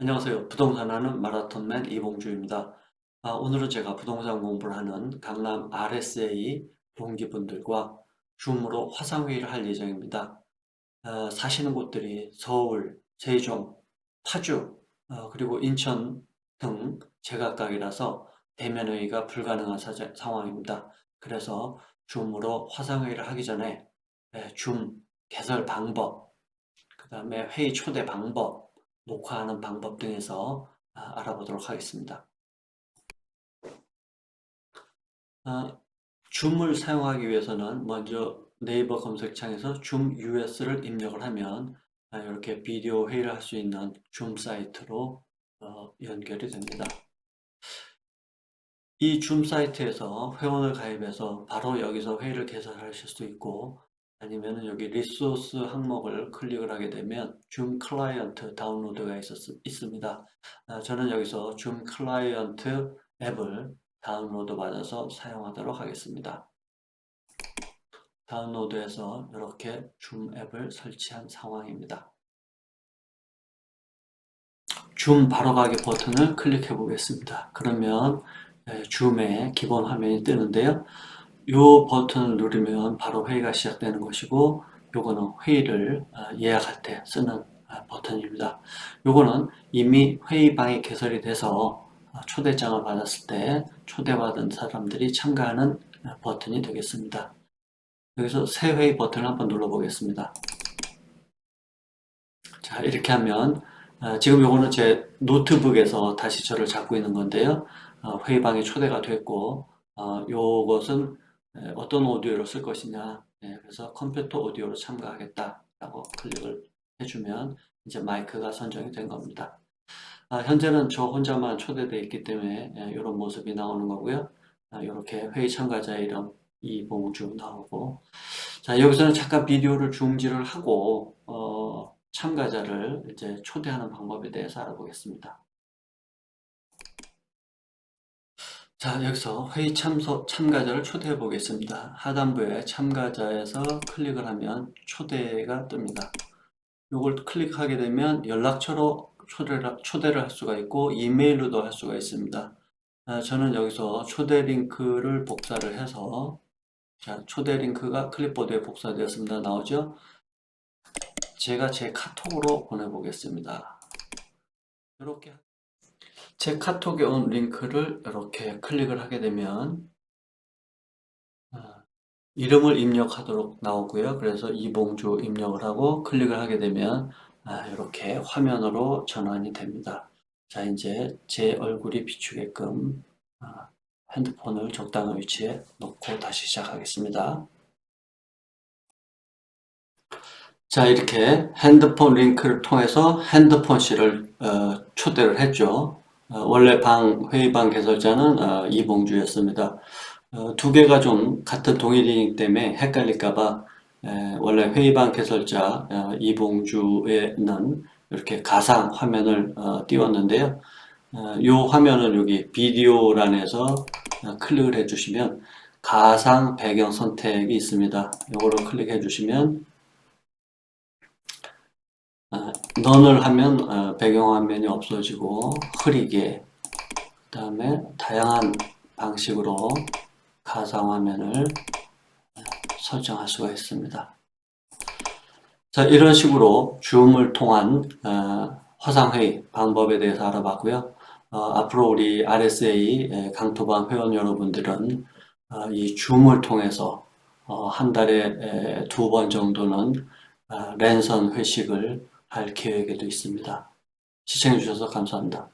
안녕하세요. 부동산 하는 마라톤맨 이봉주입니다. 아, 오늘은 제가 부동산 공부를 하는 강남 RSA 동기분들과 줌으로 화상회의를 할 예정입니다. 어, 사시는 곳들이 서울, 세종, 파주, 어, 그리고 인천 등 제각각이라서 대면회의가 불가능한 사자- 상황입니다. 그래서 줌으로 화상회의를 하기 전에 네, 줌 개설 방법, 그 다음에 회의 초대 방법, 녹화하는 방법 등에서 아, 알아보도록 하겠습니다. 아, 줌을 사용하기 위해서는 먼저 네이버 검색창에서 줌 US를 입력을 하면 아, 이렇게 비디오 회의를 할 수 있는 줌 사이트로 어, 연결이 됩니다. 이 줌 사이트에서 회원을 가입해서 바로 여기서 회의를 개설하실 수 있고 아니면 여기 리소스 항목을 클릭을 하게 되면 줌 클라이언트 다운로드가 있었, 있습니다. 아, 저는 여기서 줌 클라이언트 앱을 다운로드 받아서 사용하도록 하겠습니다. 다운로드해서 이렇게 줌 앱을 설치한 상황입니다. 줌 바로 가기 버튼을 클릭해 보겠습니다. 그러면 네, 줌의 기본 화면이 뜨는데요. 이 버튼을 누르면 바로 회의가 시작되는 것이고 요거는 회의를 아, 예약할 때 쓰는 아, 버튼입니다. 요거는 이미 회의방이 개설이 돼서 아, 초대장을 받았을 때 초대받은 사람들이 참가하는 아, 버튼이 되겠습니다. 여기서 새 회의 버튼을 한번 눌러 보겠습니다. 자 이렇게 하면 아, 지금 요거는 제 노트북에서 다시 저를 잡고 있는 건데요. 어, 회의방에 초대가 됐고 어, 요것은 에, 어떤 오디오로 쓸 것이냐 예, 그래서 컴퓨터 오디오로 참가하겠다라고 클릭을 해주면 이제 마이크가 선정이 된 겁니다. 아, 현재는 저 혼자만 초대되어 있기 때문에 이런 모습이 나오는 거고요. 이렇게 회의 참가자 이름 이봉주 나오고 자 여기서는 잠깐 비디오를 중지를 하고 어, 참가자를 이제 초대하는 방법에 대해서 알아보겠습니다. 자, 여기서 회의 참석, 참가자를 초대해 보겠습니다. 하단부에 참가자에서 클릭을 하면 초대가 뜹니다. 이걸 클릭하게 되면 연락처로 초대를, 초대를 할 수가 있고 이메일로도 할 수가 있습니다. 아, 저는 여기서 초대 링크를 복사를 해서 자, 초대 링크가 클립보드에 복사되었습니다. 나오죠? 제가 제 카톡으로 보내보겠습니다. 이렇게 제 카톡에 온 링크를 이렇게 클릭을 하게 되면 아, 이름을 입력하도록 나오고요. 그래서 이봉주 입력을 하고 클릭을 하게 되면 아, 이렇게 화면으로 전환이 됩니다. 자, 이제 제 얼굴이 비추게끔 아, 핸드폰을 적당한 위치에 놓고 다시 시작하겠습니다. 자, 이렇게 핸드폰 링크를 통해서 핸드폰 씨를 어, 초대를 했죠. 어, 원래 방 회의방 개설자는 어, 이봉주였습니다. 어, 두 개가 좀 같은 동일이기 때문에 헷갈릴까봐 원래 회의방 개설자 어, 이봉주에는 이렇게 가상 화면을 어, 띄웠는데요. 어, 이 화면은 여기 비디오란에서 어, 클릭을 해주시면 가상 배경 선택이 있습니다. 이거를 클릭해 주시면 어, 넌을 하면 어, 배경화면이 없어지고 흐리게 그 다음에 다양한 방식으로 가상화면을 설정할 수가 있습니다. 자 이런 식으로 줌을 통한 어, 화상회의 방법에 대해서 알아봤고요. 어, 앞으로 우리 RSA 강토방 회원 여러분들은 어, 이 줌을 통해서 어, 한 달에 두 번 정도는 어, 랜선 회식을 할 계획에도 있습니다. 시청해 주셔서 감사합니다.